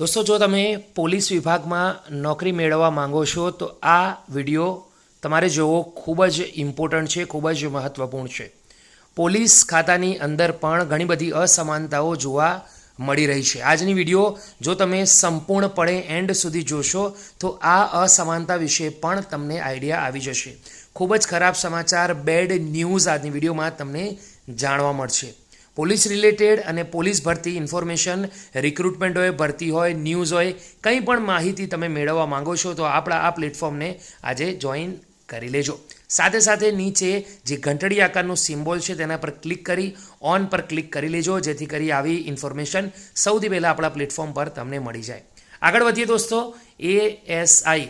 દોસ્તો, જો તમે પોલીસ વિભાગમાં નોકરી મેળવવા માંગો છો, તો આ વીડિયો તમારે જોવો ખૂબ જ ઇમ્પોર્ટન્ટ છે, ખૂબ જ મહત્ત્વપૂર્ણ છે. પોલીસ ખાતાની અંદર પણ ઘણી બધી અસમાનતાઓ જોવા મળી રહી છે. આજની વીડિયો જો તમે સંપૂર્ણપણે એન્ડ સુધી જોશો, તો આ અસમાનતા વિશે પણ તમને આઈડિયા આવી જશે. ખૂબ જ ખરાબ સમાચાર બેડ ન્યૂઝ આજની વિડીયોમાં તમને જાણવા મળશે. પોલીસ રિલેટેડ અને પોલીસ ભરતી ઇન્ફોર્મેશન રિક્રુટમેન્ટ હોય ભરતી હોય, ન્યૂઝ હોય, કંઈ પણ માહિતી તમે મેળવવા માંગો છો, તો આપણા આ પ્લેટફોર્મને આજે જોઈન કરી લેજો. સાથે સાથે નીચે જે ઘંટડી આકારનું સિમ્બોલ છે, તેના પર ક્લિક કરી, ઓન પર ક્લિક કરી લેજો, જેથી કરી આવી ઇન્ફોર્મેશન સૌથી પહેલાં આપણા પ્લેટફોર્મ પર તમને મળી જાય. આગળ વધીએ દોસ્તો એએસઆઈ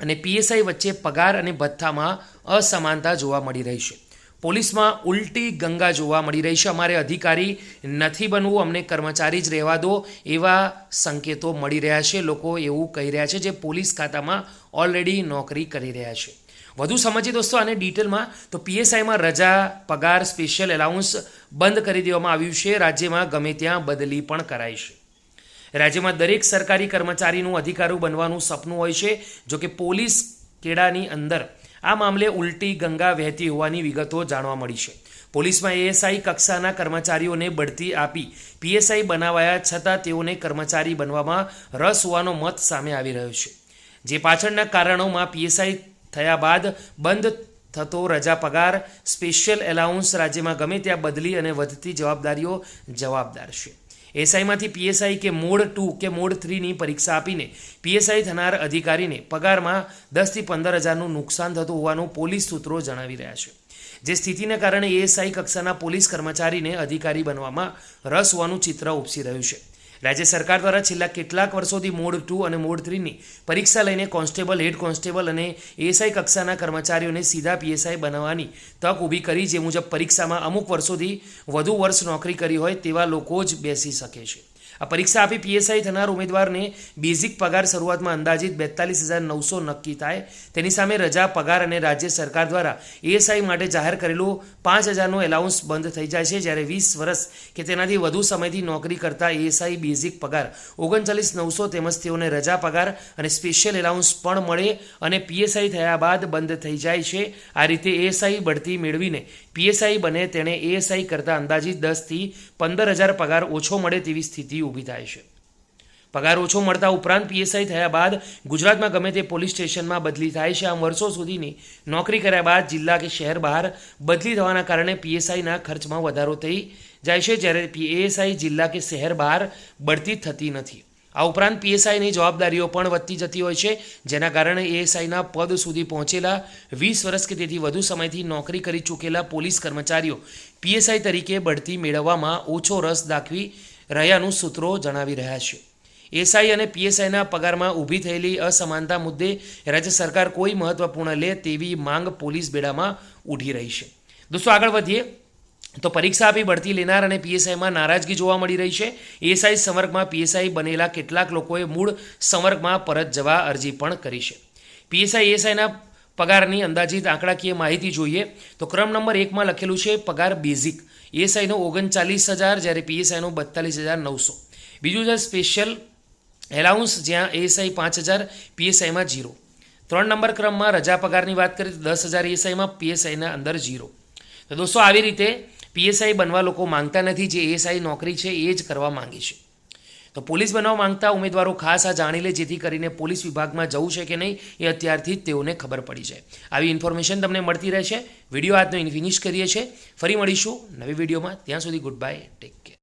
અને પીએસઆઈ વચ્ચે પગાર અને ભથ્થામાં અસમાનતા જોવા મળી રહી છે. પોલીસમાં ઉલટી ગંગા જોવા મળી રહી છે. અમારે અધિકારી નથી બનવું, અમને કર્મચારી જ રહેવા દો એવા સંકેતો મળી રહ્યા છે. લોકો એવું કહી રહ્યા છે જે પોલીસ ખાતામાં ઓલરેડી નોકરી કરી રહ્યા છે. વધુ સમજીએ દોસ્તો, આને ડિટેલમાં તો પીએસઆઈમાં રજા, પગાર સ્પેશિયલ એલાઉન્સ બંધ કરી દેવામાં આવ્યું છે. રાજ્યમાં ગમે ત્યાં બદલી પણ કરાઈ છે. રાજ્યમાં દરેક સરકારી કર્મચારીનું અધિકારો બનવાનું સપનું હોય છે. જો કે પોલીસ કેળાની અંદર આ મામલે ઉલટી ગંગા વહેતી હોવાની વિગતો જાણવા મળી છે. પોલીસમાં એએસઆઈ કક્ષાના કર્મચારીઓને બઢતી આપી પીએસઆઈ બનાવાયા છતાં તેઓને કર્મચારી બનવામાં રસ હોવાનો મત સામે આવી રહ્યો છે. જે પાછળના કારણોમાં પીએસઆઈ થયા બાદ બંધ થતો રજા પગાર, સ્પેશિયલ એલાઉન્સ રાજ્યમાં ગમે ત્યાં બદલી અને વધતી જવાબદારીઓ જવાબદાર છે. એસઆઈમાંથી પીએસઆઈ કે મોડ ટુ કે મોડ થ્રીની પરીક્ષા આપીને પીએસઆઈ થનાર અધિકારીને પગારમાં દસથી પંદર હજારનું નુકસાન થતું હોવાનું પોલીસ સૂત્રો જણાવી રહ્યા છે. જે સ્થિતિને કારણે એએસઆઈ કક્ષાના પોલીસ કર્મચારીને અધિકારી બનવામાં રસ હોવાનું ચિત્ર ઉપસી રહ્યું છે. રાજ્ય સરકાર દ્વારા છેલ્લા કેટલાક વર્ષોથી મોડ ટુ અને મોડ થ્રીની પરીક્ષા લઈને કોન્સ્ટેબલ, હેડ કોન્સ્ટેબલ અને એએસઆઈ કક્ષાના કર્મચારીઓને સીધા પીએસઆઈ બનાવવાની તક ઊભી કરી, જે મુજબ પરીક્ષામાં અમુક વર્ષોથી વધુ વર્ષ નોકરી કરી હોય તેવા લોકો જ બેસી શકે છે. આ પરીક્ષા આપી પીએસઆઈ થનાર ઉમેદવારને બેઝિક પગાર શરૂઆતમાં અંદાજિત બેતાલીસ હજાર નવસો નક્કી થાય. તેની સામે રજા, પગાર અને રાજ્ય સરકાર દ્વારા એએસઆઈ માટે જાહેર કરેલું પાંચ હજારનું એલાઉન્સ બંધ થઈ જાય છે. જ્યારે વીસ વર્ષ કે તેનાથી વધુ સમયથી નોકરી કરતા એએસઆઈ બેઝિક પગાર ઓગણચાલીસ નવસો તેમજ તેઓને રજા, પગાર અને સ્પેશિયલ એલાઉન્સ પણ મળે અને પીએસઆઈ થયા બાદ બંધ થઈ જાય છે. આ રીતે એએસઆઈ બઢતી મેળવીને પીએસઆઈ બને તેણે એએસઆઈ કરતાં અંદાજિત દસથી પંદર હજાર પગાર ઓછો મળે તેવી સ્થિતિ ઊભી થાય છે. પગાર ઓછો મળતા ઉપરાંત પીએસઆઈ થયા બાદ ગુજરાતમાં ગમે તે પોલીસ સ્ટેશનમાં બદલી થાય છે. આમ વર્ષો સુધીની નોકરી કર્યા બાદ જિલ્લા કે શહેર બહાર બદલી થવાના કારણે પીએસઆઈના ખર્ચમાં વધારો થઈ જાય છે, જ્યારે પીએસઆઈ જિલ્લા કે શહેર બહાર બઢતી થતી નથી. આ ઉપરાંત પીએસઆઈની જવાબદારીઓ પણ વધતી જતી હોય છે, જેના કારણે એએસઆઈના પદ સુધી પહોંચેલા વીસ વર્ષ કે તેથી વધુ સમયથી નોકરી કરી ચૂકેલા પોલીસ કર્મચારીઓ પીએસઆઈ તરીકે બઢતી મેળવવામાં ઓછો રસ દાખવી રહ્યાનું સૂત્રો જણાવી રહ્યા છે. એસઆઈ અને પીએસઆઈના પગારમાં ઊભી થયેલી અસમાનતા મુદ્દે રાજ્ય સરકાર કોઈ મહત્વપૂર્ણ લે તેવી માંગ પોલીસ બેડામાં ઉઠી રહી છે. દોસ્તો, આગળ વધીએ. તો પરીક્ષા આપી બઢતી લેનાર અને પીએસઆઈમાં નારાજગી જોવા મળી રહી છે. એસઆઈ સંવર્ગમાં પીએસઆઈ બનેલા કેટલાક લોકોએ મૂળ સંવર્ગમાં પરત જવા અરજી પણ કરી છે. પીએસઆઈ એએસઆઈના પગારની અંદાજિત આંકડાકીય માહિતી જોઈએ તો ક્રમ નંબર એકમાં લખેલું છે, પગાર બેઝિક એએસઆઈનો ઓગણચાલીસ હજાર, જ્યારે પીએસઆઈનો બત્તાલીસ હજાર નવસો. બીજું છે સ્પેશિયલ એલાઉન્સ, જ્યાં એએસઆઈ પાંચ હજાર, પીએસઆઈમાં જીરો ત્રણ નંબર ક્રમમાં રજા પગારની વાત કરીએ તો દસ હજાર એએસઆઈમાં, પીએસઆઈના અંદર જીરો તો દોસ્તો, આવી રીતે પીએસઆઈ બનવા લોકો માંગતા નથી, જે એએસઆઈ નોકરી છે એ જ કરવા માંગે છે. તો પોલીસ બનવા માંગતા ઉમેદવારો ખાસ આ જાણી લે જેથી કરીને પોલીસ વિભાગમાં જવું છે કે નહીં એ અત્યારથી જ તેઓને ખબર પડી છે આવી ઇન્ફોર્મેશન તમને મળતી રહેશે. વીડિયો આજનો ફિનિશ કરીએ છીએ. ફરી મળીશું નવી વિડીયોમાં. ત્યાં સુધી ગુડ બાય ટેક કેર